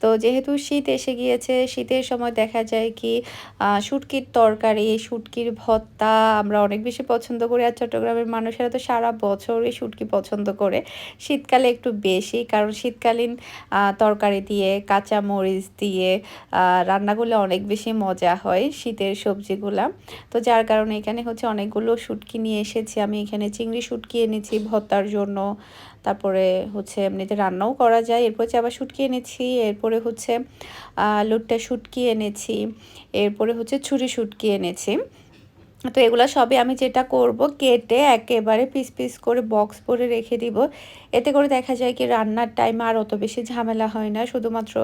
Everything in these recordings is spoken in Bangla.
তো যেহেতু শীত এসে গিয়েছে, শীতের সময় দেখা যায় কি শুটকির তরকারি, শুটকির ভত্তা আমরা অনেক বেশি পছন্দ করি আর চট্টগ্রামের মানুষেরা তো সারা বছরই শুটকি পছন্দ করে। শীতকালে একটু বেশি কারণ শীতকালীন তরকারি দিয়ে কাঁচা মরিচ দিয়ে রান্নাগুলো অনেক বেশি মজা হয় শীতের সবজিগুলা। তো যার কারণে এখানে হচ্ছে অনেকগুলো শুটকি নিয়ে এসেছি। আমি এখানে চিংড়ি শুটকি এনেছি ভত্তার জন্য। তারপরে হচ্ছে এমনিতে রান্নাও করা যায়। এরপর হচ্ছে আবার শুটকি এনেছি। এরপরে হচ্ছে লুটটা শুটকি এনেছি, এরপরে হচ্ছে ছুরি শুটকি এনেছি। তো এগুলো সবই আমি যেটা করব, কেটে একেবারে পিস পিস করে বক্স পরে রেখে দিব। এতে করে দেখা যায় কি রান্নার টাইমে আর অত বেশি ঝামেলা হয় না। শুধুমাত্র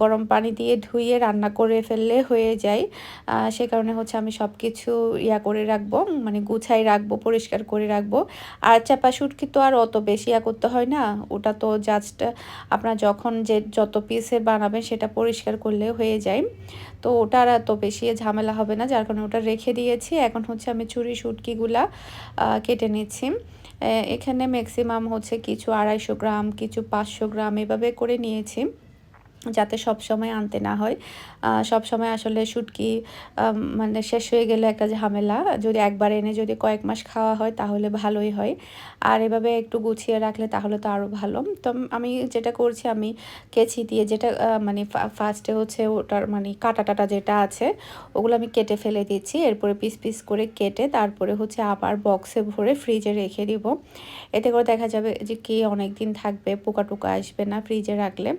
গরম পানি দিয়ে ধুয়ে রান্না করে ফেললে হয়ে যায়। সে কারণে হচ্ছে আমি সব কিছু ইয়া করে রাখব মানে গুছাই রাখব, পরিষ্কার করে রাখব। আর চাপা সুটকি তো আর অত বেশি ইয়া করতে হয় না। ওটা তো জাস্ট আপনার যখন যে যত পিসের বানাবেন সেটা পরিষ্কার করলে হয়ে যায়। তো ওটা আর এত বেশি ঝামেলা হবে না, যার কারণে ওটা রেখে দিয়েছি। এখন হচ্ছে আমি চুরি সুটকিগুলা কেটে নিচ্ছি। এখানে ম্যাক্সিমাম হচ্ছে কিছু আড়াইশো গ্রাম কিছু পাঁচশো গ্রাম এভাবে করে নিয়েছি। যাতে সব সময় আনতে না হয়। সব সময় আসলে শুটকি মানে শেষ হয়ে গেলে একটা ঝামেলা, যদি একবার এনে যদি কয়েক মাস খাওয়া হয় তাহলে ভালোই হয়। আর এভাবে একটু গুছিয়ে রাখলে তাহলে তো আরও ভালো। তো আমি যেটা করছি, আমি কেচি দিয়ে যেটা মানে ফার্স্টে হচ্ছে ওটার মানে কাটা টাটা যেটা আছে, ওগুলো আমি কেটে ফেলে দিচ্ছি। এরপরে পিস পিস করে কেটে তারপরে হচ্ছে আবার বক্সে ভরে ফ্রিজে রেখে দিব। এতে করে দেখা যাবে যে কে অনেক দিন থাকবে পোকা টোকা আসবে না ফ্রিজে রাখলে।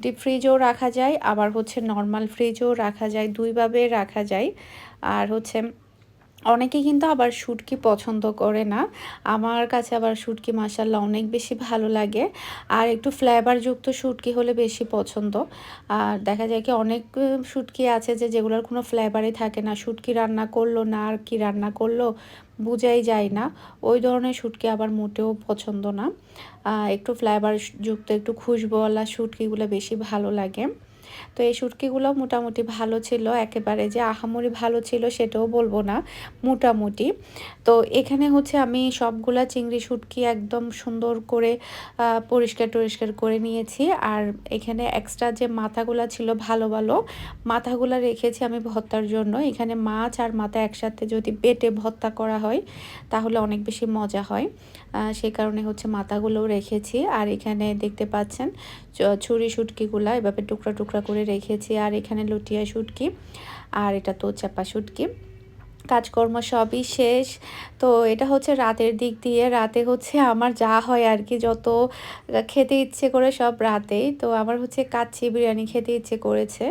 ডিপ ফ্রিজেও রাখা যায়, আবার হচ্ছে নর্মাল ফ্রিজেও রাখা যায়, দুইভাবে রাখা যায়। আর হচ্ছে অনেকে কিন্তু আবার শুটকি পছন্দ করে না। আমার কাছে আবার শুটকি মাসাল্লাহ অনেক বেশি ভালো লাগে। আর একটু ফ্লেভারযুক্ত শুটকি হলে বেশি পছন্দ। আর দেখা যায় কি অনেক শুটকি আছে যে যেগুলোর কোনো ফ্লেভারই থাকে না। শুটকি রান্না করল না আর কি রান্না করল বুঝাই যায় না। ওই ধরনের শুটকি আবার মোটেও পছন্দ না। একটু ফ্লেভারযুক্ত, একটু খুশবুওয়ালা শুটকিগুলো বেশি ভালো লাগে। তো এই শুটকিগুলো মোটামুটি ভালো ছিল, একেবারে যে আহামরি ভালো ছিল সেটাও বলব না, মোটামুটি। তো এখানে হচ্ছে আমি সবগুলা চিংড়ি শুটকি একদম সুন্দর করে পরিষ্কার টরিষ্কার করে নিয়েছি। আর এখানে এক্সট্রা যে মাথাগুলা ছিল ভালো ভালো, মাথাগুলা রেখেছি আমি ভর্তার জন্য। এখানে মাছ আর মাথা একসাথে যদি বেটে ভর্তা করা হয়, তাহলে অনেক বেশি মজা হয়। সে কারণে হচ্ছে মাথাগুলোও রেখেছি। আর এখানে দেখতে পাচ্ছেন ছুরি শুটকিগুলো এভাবে টুকরা টুকরা করে রেখেছি। আর এখানে লুটিয়া শুটকি, আর এটা তো চাপা শুটকি। কাজকর্ম সবই শেষ। তো এটা হচ্ছে রাতের দিক দিয়ে, রাতে হচ্ছে আমার যা হয় আর কি যত খেতে ইচ্ছে করে সব রাতেই। তো আমার হচ্ছে কাচ্চি বিরিয়ানি খেতে ইচ্ছে করেছে।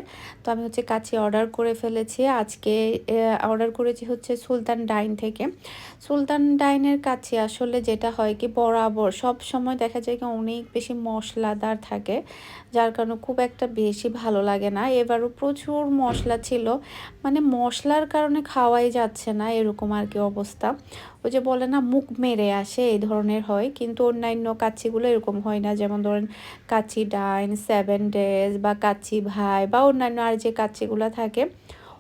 তো আমি হচ্ছে কাচ্চি অর্ডার করে ফেলেছি। আজকে অর্ডার করেছি হচ্ছে সুলতান ডাইন থেকে। সুলতান ডাইনের কাছে আসলে যেটা হয় কি, বরাবর সব সময় দেখা যায় কি অনেক বেশি মশলাদার থাকে, যার কারণে খুব একটা বেশি ভালো লাগে না। এবারও প্রচুর মশলা ছিল। মানে মশলার কারণে খাওয়াই যাচ্ছে না, এরকম আর কি অবস্থা। ওই যে বলে না, মুখ মেরে আসে, এই ধরনের হয়। কিন্তু অন্যান্য কাচ্চিগুলো এরকম হয় না। যেমন ধরেন কাচ্চি ডাইন, সেভেন ডেজ বা কাচ্চি ভাই বা অন্যান্য আর যে কাচ্চিগুলো থাকে,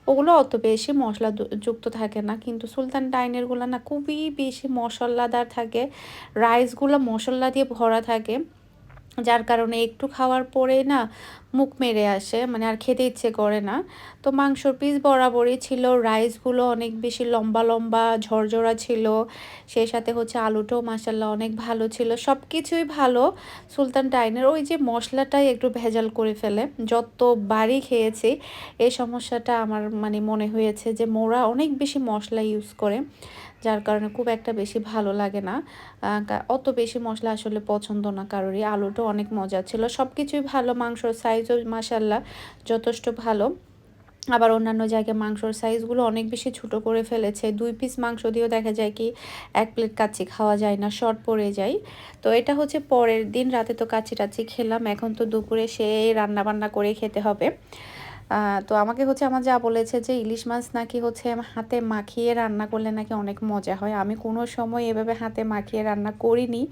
ওগুলো অত বেশি মশলা যুক্ত থাকে না। কিন্তু সুলতান ডাইনেরগুলো না খুবই বেশি মশলাদার থাকে। রাইসগুলো মশলা দিয়ে ভরা থাকে। যার কারণে একটু খাওয়ার পরে না মুখ মেরে আসে মানে আর খেতে ইচ্ছে করে না। তো মাংসর পিস বরাবরই ছিল রাইসগুলো অনেক বেশি লম্বা লম্বা, ঝরঝরা ছিল। সেই সাথে হচ্ছে আলুটাও মাসাল্লাহ অনেক ভালো ছিল। সব কিছুই ভালো। সুলতান ডাইনের ওই যে মশলাটাই একটু ভেজাল করে ফেলে। যত বাড়ি খেয়েছি, এই সমস্যাটা আমার মানে মনে হয়েছে যে মোরা অনেক বেশি মশলা ইউজ করে, যার কারণে খুব একটা বেশি ভালো লাগে না। অত বেশি মশলা আসলে পছন্দ না কারোরই। আলুটা অনেক মজা ছিল। সব কিছুই ভালো, মাংসর সাইজও মাসাল্লাহ যথেষ্ট ভালো। আবার অন্যান্য জায়গায় মাংসর সাইজগুলো অনেক বেশি ছোট করে ফেলেছে। দুই পিস মাংস দিয়েও দেখা যায় কি, এক প্লেট কাচ্চি খাওয়া যায় না শর্ট পড়ে যায়। তো এটা হচ্ছে পরের দিন, রাতে তো কাচ্চি টাচ্ছি খেলাম। এখন তো দুপুরে সে রান্না বান্না করে খেতে হবে। তো আমাকে হচ্ছে আমার যা বলেছে যে ইলিশ মাছ নাকি হচ্ছে হাতে মাখিয়ে রান্না করলে নাকি অনেক মজা হয়। আমি কোনো সময় এভাবে হাতে মাখিয়ে রান্না করিনি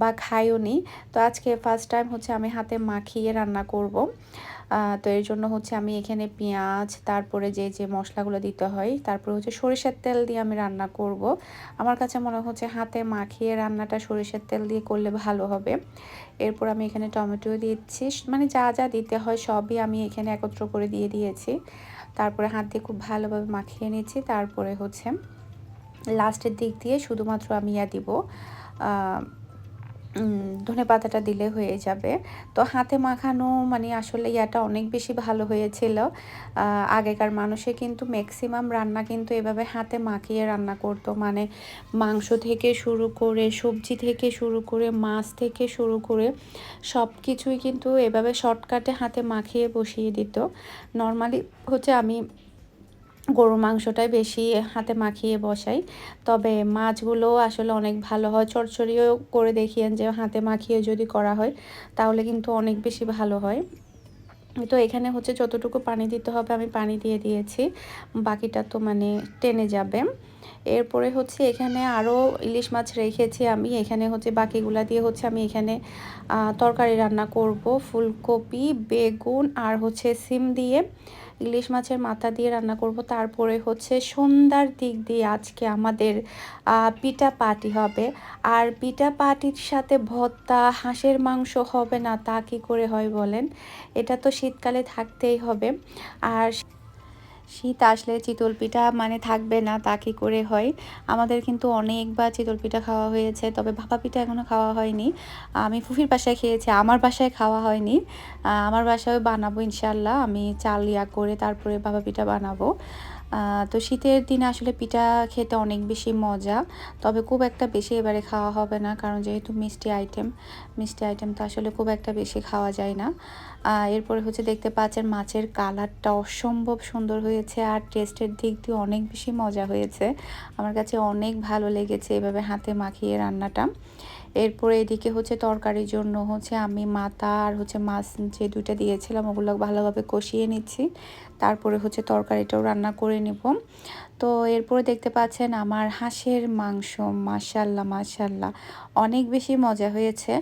বা খাইও নি তো আজকে ফার্স্ট টাইম হচ্ছে আমি হাতে মাখিয়ে রান্না করব। তো এর জন্য হচ্ছে আমি এখানে পেঁয়াজ, তারপরে যে যে মশলাগুলো দিতে হয়, তারপরে হচ্ছে সরিষার তেল দিয়ে আমি রান্না করব। আমার কাছে মনে হচ্ছে হাতে মাখিয়ে রান্নাটা সরিষার তেল দিয়ে করলে ভালো হবে। এরপর আমি এখানে টমেটো দিচ্ছি। মানে যা যা দিতে হয় সবই আমি এখানে একত্র করে দিয়ে দিয়েছি। তারপরে হাত দিয়ে খুব ভালোভাবে মাখিয়ে নিয়েছি তারপরে হচ্ছে লাস্টের দিক দিয়ে শুধুমাত্র আমি ইয়া দিব ধনে পাতাটা দিলে হয়ে যাবে। তো হাতে মাখানো মানে আসলে ইয়াটা অনেক বেশি ভালো হয়েছিল। আগেকার মানুষে কিন্তু ম্যাক্সিমাম রান্না কিন্তু এভাবে হাতে মাখিয়ে রান্না করতো। মানে মাংস থেকে শুরু করে, সবজি থেকে শুরু করে, মাছ থেকে শুরু করে সব কিছুই কিন্তু এভাবে শর্টকাটে হাতে মাখিয়ে বসিয়ে দিত। নর্মালি হচ্ছে আমি গরুর মাংসটাই বেশি হাতে মাখিয়ে বসাই। তবে মাছগুলো আসলে অনেক ভালো হয়। চটচড়িও করে দেখিয়েন যে হাতে মাখিয়ে যদি করা হয়, তাহলে কিন্তু অনেক বেশি ভালো হয়। তো এখানে হচ্ছে যতটুকু পানি দিতে হবে আমি পানি দিয়ে দিয়েছি। বাকিটা তো মানে টেনে যাবে। এরপরে হচ্ছে এখানে আরও ইলিশ মাছ রেখেছি আমি। এখানে হচ্ছে বাকিগুলা দিয়ে হচ্ছে আমি এখানে তরকারি রান্না করব। ফুলকপি, বেগুন আর হচ্ছে সিম দিয়ে। ইলিশ মাছের মাথা দিয়ে রান্না করব। তারপরে হচ্ছে সন্ধ্যার দিক দিয়ে আজকে আমাদের পিঠা পাটি হবে। আর পিঠা পাটির সাথে ভর্তা, হাঁসের মাংস হবে না, তা কি করে হয় বলেন? এটা তো শীতকালে থাকতেই হবে। আর শীত আসলে চিতল পিঠা মানে থাকবে না, তা কি করে হয়? আমাদের কিন্তু অনেকবার চিতল পিঠা খাওয়া হয়েছে, তবে ভাপা পিঠা এখনও খাওয়া হয়নি। আমি ফুফির বাসায় খেয়েছি, আমার বাসায় খাওয়া হয়নি। আমার বাসায় বানাবো ইনশাল্লাহ আমি চাল ইয়া করে তারপরে ভাপা পিঠা বানাবো। তো শীতের দিনে আসলে পিঠা খেতে অনেক বেশি মজা। তবে খুব একটা বেশি এবারে খাওয়া হবে না, কারণ যেহেতু মিষ্টি আইটেম মিষ্টি আইটেম তো আসলে খুব একটা বেশি খাওয়া যায় না। এরপরে হচ্ছে দেখতে পাচ্ছেন মাছের কালারটা অসম্ভব সুন্দর হয়েছে আর টেস্টের দিক দিয়ে অনেক বেশি মজা হয়েছে। আমার কাছে অনেক ভালো লেগেছে এভাবে হাতে মাখিয়ে রান্নাটা। এরপরে এদিকে হচ্ছে তরকারির জন্য হচ্ছে আমি মাথা আর হচ্ছে মাছ যে দুইটা দিয়েছিলাম ওগুলো ভালোভাবে কষিয়ে নিচ্ছি। তারপরে হচ্ছে তরকারিটাও রান্না করে নেব। তো এরপরে দেখতে পাচ্ছেন আমার হাঁসের মাংস মাসাল্লাহ মাসাল্লাহ অনেক বেশি মজা হয়েছে।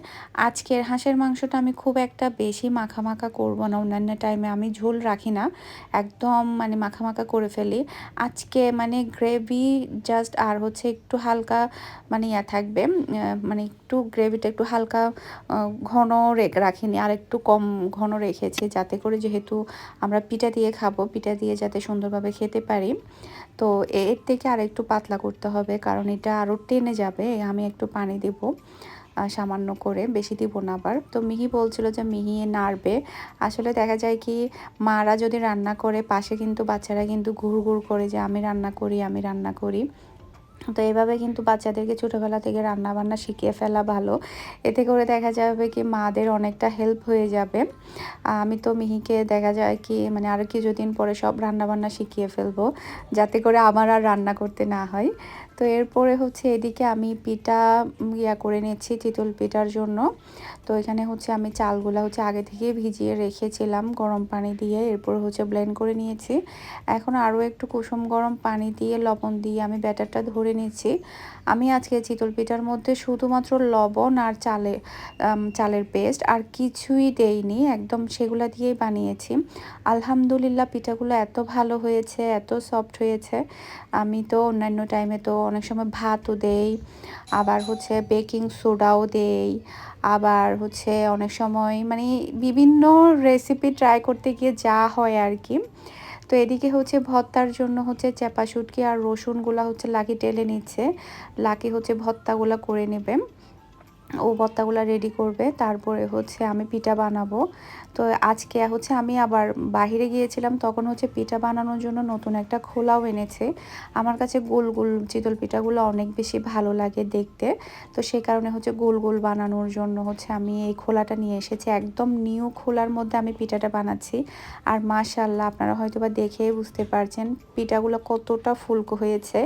আজকের হাঁসের মাংসটা আমি খুব একটা বেশি মাখা মাখা করব না, অন্যান্য টাইমে আমি ঝোল রাখি না। একদম মানে মাখা মাখা করে ফেলি। আজকে মানে গ্রেভি জাস্ট আর হচ্ছে একটু হালকা মানে ইয়া থাকবে মানে একটু গ্রেভিটা একটু হালকা ঘন রাখিনি। আর একটু কম ঘন রেখেছি যাতে করে যেহেতু আমরা পিঠা দিয়ে খাব পিঠা দিয়ে যাতে সুন্দরভাবে খেতে পারি। তো এর থেকে আর একটু পাতলা করতে হবে, কারণ এটা আরও টেনে যাবে, আমি একটু পানি দেব সামান্য করে, বেশি দিব না আবার। তো মিহি বলছিল যে মিহি নাড়বে। আসলে দেখা যায় কি, মারা যদি রান্না করে, পাশে কিন্তু বাচ্চারা কিন্তু ঘুর ঘুর করে যে আমি রান্না করি, আমি রান্না করি। তো এইভাবে কিন্তু বাচ্চাদেরকে ছোটোবেলা থেকে রান্না বান্না শিখিয়ে ফেলা ভালো। এতে করে দেখা যাবে কি মাদের অনেকটা হেল্প হয়ে যাবে। আমি তো মিহিকে দেখা যায় কি মানে আরও কিছুদিন পরে সব রান্না বান্না শিখিয়ে ফেলব, যাতে করে আমার আর রান্না করতে না হয়। তো এরপরে হচ্ছে এদিকে আমি পিঠা ইয়া করে নিচ্ছি, চিতল পিঠার জন্য। এখানে হচ্ছে আমি চালগুলো হচ্ছে আগে থেকে ভিজিয়ে রেখেছিলাম গরম পানি দিয়ে, এরপর হচ্ছে ব্লেন্ড করে নিয়েছি। এখন আরও একটু কুসুম গরম পানি দিয়ে লবণ দিয়ে আমি ব্যাটারটা ধরে নিচ্ছি। আমি আজকে চিতল পিঠার মধ্যে শুধুমাত্র লবণ আর চালে চালের পেস্ট আর কিছুই দেইনি, একদম সেগুলো দিয়েই বানিয়েছি। আলহামদুলিল্লাহ পিঠাগুলো এত ভালো হয়েছে, এত সফট হয়েছে। আমি তো অন্যান্য টাইমে তো অনেক সময় ভাতও দেই, আবার হচ্ছে বেকিং সোডাও দেই, আবার হচ্ছে অনেক সময় মানে বিভিন্ন রেসিপি ট্রাই করতে গিয়ে যা হয় আর কি। তো এদিকে হচ্ছে ভত্তার জন্য হচ্ছে চেপা শুটকি আর রসুনগুলা হচ্ছে লাকি টেলে নিচ্ছে। লাকি হচ্ছে ভত্তাগুলা করে নেবে। ও ভর্তাগুলো রেডি করবে। তারপরে হচ্ছে আমি পিঠা বানাবো। তো আজকে হচ্ছে আমি আবার বাহিরে গিয়েছিলাম, তখন হচ্ছে পিঠা বানানোর জন্য নতুন একটা খোলাও এনেছে। আমার কাছে গোল গোল চিতল পিঠাগুলো অনেক বেশি ভালো লাগে দেখতে। তো সেই কারণে হচ্ছে গোল গোল বানানোর জন্য হচ্ছে আমি এই খোলাটা নিয়ে এসেছি। একদম নিউ খোলার মধ্যে আমি পিঠাটা বানাচ্ছি। আর মাশাল্লাহ আপনারা হয়তো বা দেখেই বুঝতে পারছেন পিঠাগুলো কতটা ফুলকো হয়েছে।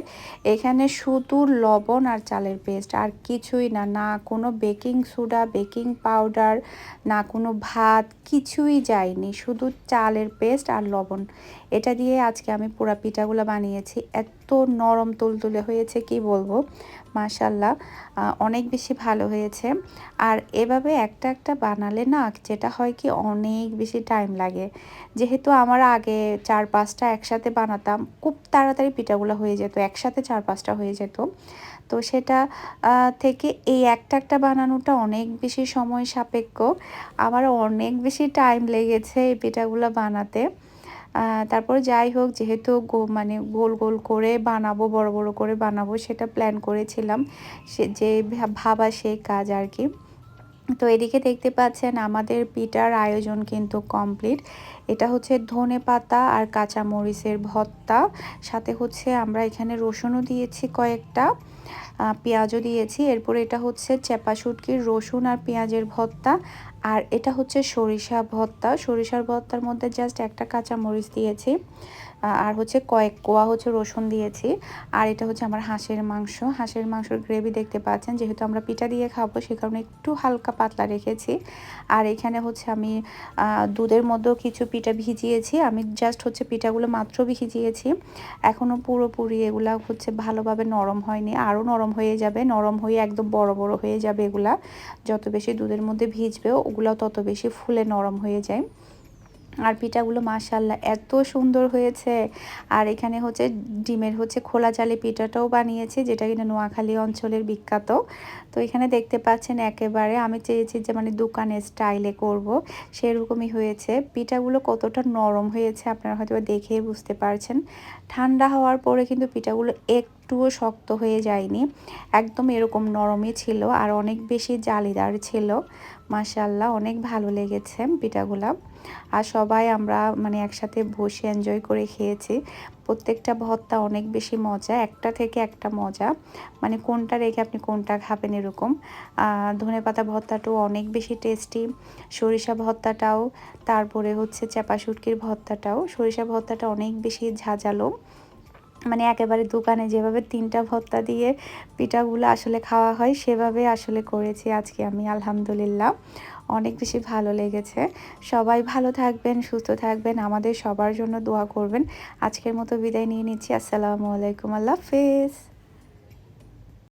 এখানে শুধু লবণ আর চালের পেস্ট, আর কিছুই না না কোনো বেকিং সোডা, বেকিং পাউডার, না কোনো ভাত কিছুই যায়নি, শুধু চালের পেস্ট আর লবণ। এটা দিয়ে আজকে আমি পোড়া পিঠাগুলো বানিয়েছি। এত এত নরম তুলতুলে হয়েছে, কি বলব? মাশাল্লাহ অনেক বেশি ভালো হয়েছে। আর এভাবে একটা একটা বানালে না, যেটা হয় কি, অনেক বেশি টাইম লাগে। যেহেতু আমার আগে চার পাঁচটা একসাথে বানাতাম, খুব তাড়াতাড়ি পিঠাগুলো হয়ে যেত, একসাথে চার পাঁচটা হয়ে যেত। তো সেটা থেকে এই একটা একটা বানানোটা অনেক বেশি সময় সাপেক্ষ। আবার অনেক বেশি টাইম লেগেছে এই পিঠাগুলো বানাতে। তারপর যাই হোক, যেহেতু মানে গোল গোল করে বানাবো, বড় বড় করে বানাবো, সেটা প্ল্যান করেছিলাম। সে, যে ভাবা সেই কাজ আর কি। তো এদিকে দেখতে পাচ্ছেন আমাদের পিঠার আয়োজন কিন্তু কমপ্লিট। এটা হচ্ছে ধনে পাতা আর কাঁচা মরিচের ভর্তা। সাথে হচ্ছে আমরা এখানে রসুনও দিয়েছি কয়েকটা পেঁয়াজও দিয়েছি। এরপরে এটা হচ্ছে চেপা শুটকির রসুন আর পেঁয়াজের ভর্তা। আর এটা হচ্ছে সরিষা ভর্তা। সরিষার ভর্তার মধ্যে জাস্ট একটা কাঁচা মরিচ দিয়েছি। আর হচ্ছে কয়েক কোয়া হচ্ছে রসুন দিয়েছি। আর এটা হচ্ছে আমার হাঁসের মাংস। হাঁসের মাংসের গ্রেভি দেখতে পাচ্ছেন, যেহেতু আমরা পিঠা দিয়ে খাব, সে কারণে একটু হালকা পাতলা রেখেছি। আর এখানে হচ্ছে আমি দুধের মধ্যেও কিছু পিঠা ভিজিয়েছি। আমি জাস্ট হচ্ছে পিঠাগুলো মাত্র ভিজিয়েছি। এখনও পুরোপুরি এগুলা হচ্ছে ভালোভাবে নরম হয়নি। আরও নরম হয়ে যাবে। নরম হয়ে একদম বড় বড় হয়ে যাবে এগুলা। যত বেশি দুধের মধ্যে ভিজবে ওগুলো তত বেশি ফুলে নরম হয়ে যায়। আর পিঠাগুলো মাশাল্লাহ এত সুন্দর হয়েছে। আর এখানে হচ্ছে ডিমের হচ্ছে খোলা চালে পিঠাটাও বানিয়েছি, যেটা কিনা নোয়াখালী অঞ্চলের বিখ্যাত। তো এখানে দেখতে পাচ্ছেন একেবারে আমি চেয়েছি যে মানে দোকানের স্টাইলে করব, সেরকমই হয়েছে। পিঠাগুলো কতটা নরম হয়েছে আপনারা হয়তো দেখে বুঝতে পারছেন। ঠান্ডা হওয়ার পরে কিন্তু পিঠাগুলো একটুও শক্ত হয়ে যায়নি। একদম এরকম নরমই ছিল আর অনেক বেশি জালিদার ছিল। মাসাল্লাহ অনেক ভালো লেগেছে পিঠাগুলো। আর সবাই আমরা মানে একসাথে বসে এনজয় করে খেয়েছি। প্রত্যেকটা ভর্তা অনেক বেশি মজা, একটা থেকে একটা মজা। মানে কোনটা রেখে আপনি কোনটা খাবেন এরকম। ধনে পাতা ভর্তাটাও অনেক বেশি টেস্টি সরিষা ভর্তাটাও, তারপরে হচ্ছে চাপা শুটকির ভর্তাটাও। সরিষা ভর্তাটা অনেক বেশি ঝাঁঝালো। মানে একেবারে দোকানে যেভাবে তিনটা ভর্তা দিয়ে পিঠাগুলো আসলে খাওয়া হয়, সেভাবে আসলে করেছি আজকে আমি, আলহামদুলিল্লাহ। অনেক বেশি ভালো লেগেছে। সবাই ভালো থাকবেন, সুস্থ থাকবেন, আমাদের সবার জন্য দোয়া করবেন। আজকের মতো বিদায় নিয়ে নিচ্ছি। আসসালামু আলাইকুম। আল্লাহ হাফেজ।